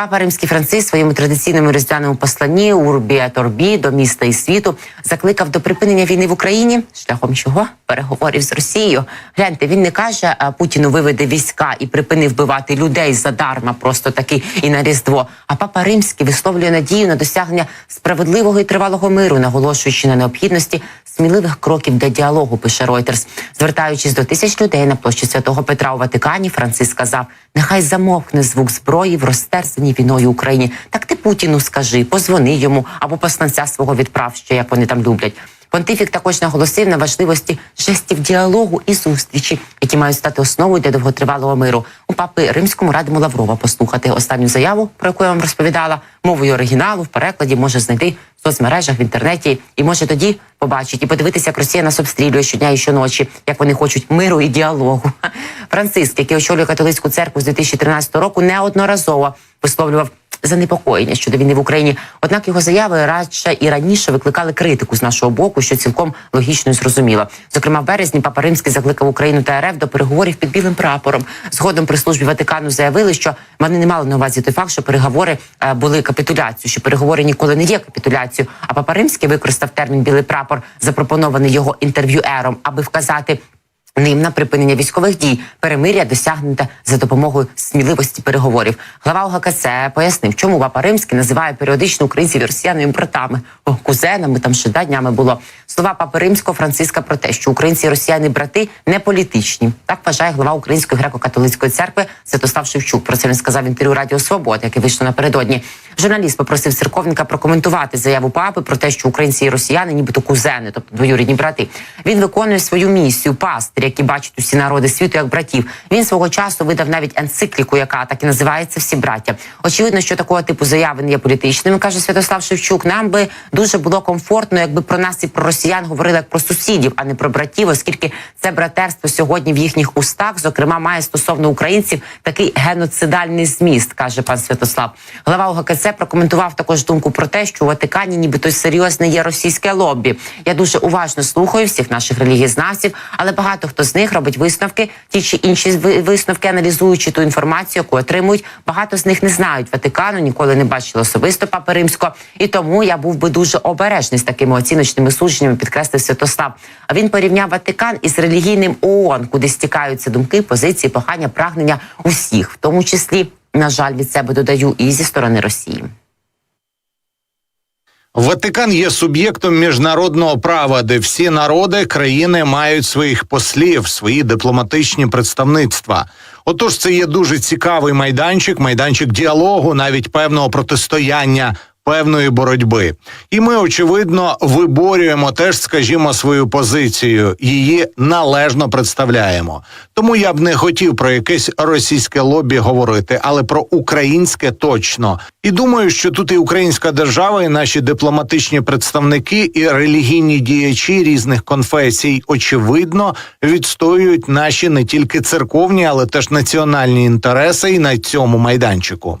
Папа Римський Франциск своєму традиційному різдвяному посланні Урбі Orbi до міста і світу закликав до припинення війни в Україні шляхом чого переговорів з Росією. Гляньте, він не каже Путіну виведе війська і припини вбивати людей задарма, просто таки і на різдво. А папа Римський висловлює надію на досягнення справедливого і тривалого миру, наголошуючи на необхідності сміливих кроків для діалогу. Пише Reuters. звертаючись до тисяч людей на площі святого Петра у Ватикані. Франциск сказав: нехай замовкне звук зброї в розтерзаній війною Україні. Так ти Путіну скажи, позвони йому або посланця свого відправ, що як вони там люблять. Понтифік також наголосив на важливості жестів діалогу і зустрічі, які мають стати основою для довготривалого миру. У папи римському радимо Лаврова послухати останню заяву, про яку я вам розповідала, мовою оригіналу в перекладі може знайти в соцмережах в інтернеті, і може тоді побачить і подивитися, як Росія нас обстрілює щодня і щоночі, як вони хочуть миру і діалогу. Франциск, який очолює католицьку церкву з 2013 року, неодноразово висловлював занепокоєння щодо війни в Україні. Однак його заяви радше і раніше викликали критику з нашого боку, що цілком логічно і зрозуміло. Зокрема, в березні Папа Римський закликав Україну та РФ до переговорів під білим прапором. Згодом при службі Ватикану заявили, що вони не мали на увазі той факт, що переговори е, були капітуляцією, що переговори ніколи не є капітуляцією. А Папа Римський використав термін білий прапор, запропонований його інтерв'юером, аби вказати. Ним на припинення військових дій перемиря досягнуте за допомогою сміливості переговорів. Глава ОГКЦ пояснив, чому Папа Римський називає періодично українців і росіянами братами, о, кузенами. Там ще да, днями було слова Папи Римського Франциска про те, що українці і росіяни брати не політичні. Так вважає глава Української греко-католицької церкви Святослав Шевчук. Про це він сказав в інтерв'ю Радіо Свобода, яке вийшло напередодні. Журналіст попросив церковника прокоментувати заяву папи про те, що українці і росіяни, нібито кузени, тобто двоюрідні брати. Він виконує свою місію пастир, який бачить усі народи світу як братів. Він свого часу видав навіть енцикліку, яка так і називається Всі браття. Очевидно, що такого типу заяви не є політичними, каже Святослав Шевчук. Нам би дуже було комфортно, якби про нас і про росіян говорили як про сусідів, а не про братів, оскільки це братерство сьогодні в їхніх устах, зокрема, має стосовно українців такий геноцидальний зміст, каже пан Святослав. Глава ОГКЦ прокоментував також думку про те, що у Ватикані нібито серйозне є російське лобі. Я дуже уважно слухаю всіх наших релігієзнавців, але багато хто з них робить висновки, ті чи інші ви- висновки, аналізуючи ту інформацію, яку отримують. Багато з них не знають Ватикану, ніколи не бачили особисто Папи Римського. І тому я був би дуже обережний з такими оціночними судженнями, підкреслив Святослав. А він порівняв Ватикан із релігійним ООН, куди стікаються думки, позиції, прохання, прагнення усіх, в тому числі, на жаль, від себе додаю і зі сторони Росії. Ватикан є суб'єктом міжнародного права, де всі народи країни мають своїх послів, свої дипломатичні представництва. Отож, це є дуже цікавий майданчик, майданчик діалогу, навіть певного протистояння. Певної боротьби, і ми очевидно виборюємо теж, скажімо, свою позицію. Її належно представляємо. Тому я б не хотів про якесь російське лобі говорити, але про українське точно. І думаю, що тут і українська держава, і наші дипломатичні представники, і релігійні діячі різних конфесій, очевидно, відстоюють наші не тільки церковні, але теж національні інтереси і на цьому майданчику.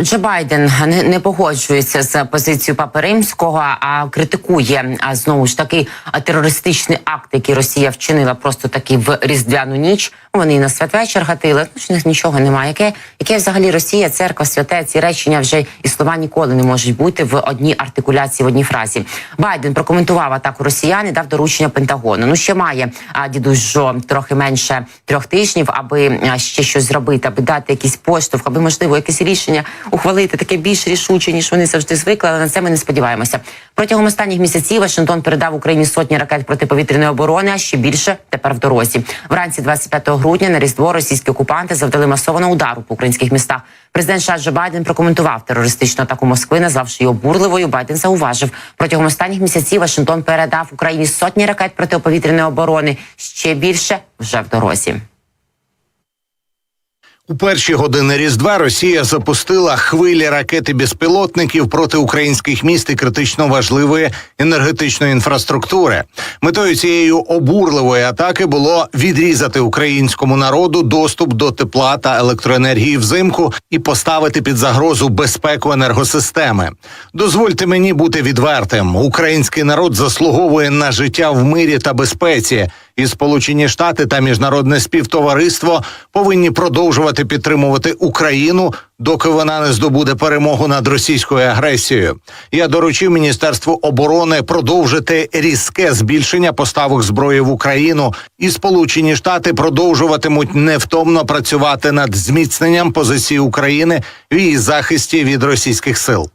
Джо Байден не, не погоджується з позицією Папи Римського, а критикує знову ж таки терористичний акт, який Росія вчинила просто таки в різдвяну ніч. Вони на святвечір гатили. Ну них нічого немає. Яке яке взагалі Росія, церква, святе ці речення вже і слова ніколи не можуть бути в одній артикуляції, в одній фразі. Байден прокоментував атаку росіян і дав доручення Пентагону. Ну ще має а, дідусь Жо трохи менше трьох тижнів, аби ще щось зробити, аби дати якийсь поштовх, аби можливо якесь рішення ухвалити таке більш рішуче, ніж вони завжди звикли. Але на це ми не сподіваємося. Протягом останніх місяців Вашингтон передав Україні сотні ракет протиповітряної оборони, а ще більше тепер в дорозі. Вранці 25 грудня на різдво російські окупанти завдали масованого удару по українських містах. Президент США Байден прокоментував терористичну атаку Москви, назвавши її обурливою. Байден зауважив протягом останніх місяців Вашингтон передав Україні сотні ракет протиповітряної оборони. Ще більше вже в дорозі. У перші години Різдва Росія запустила хвилі ракети безпілотників проти українських міст і критично важливої енергетичної інфраструктури. Метою цієї обурливої атаки було відрізати українському народу доступ до тепла та електроенергії взимку і поставити під загрозу безпеку енергосистеми. Дозвольте мені бути відвертим: український народ заслуговує на життя в мирі та безпеці. І Сполучені Штати та міжнародне співтовариство повинні продовжувати продовжувати підтримувати Україну, доки вона не здобуде перемогу над російською агресією. Я доручив Міністерству оборони продовжити різке збільшення поставок зброї в Україну, і Сполучені Штати продовжуватимуть невтомно працювати над зміцненням позиції України в її захисті від російських сил.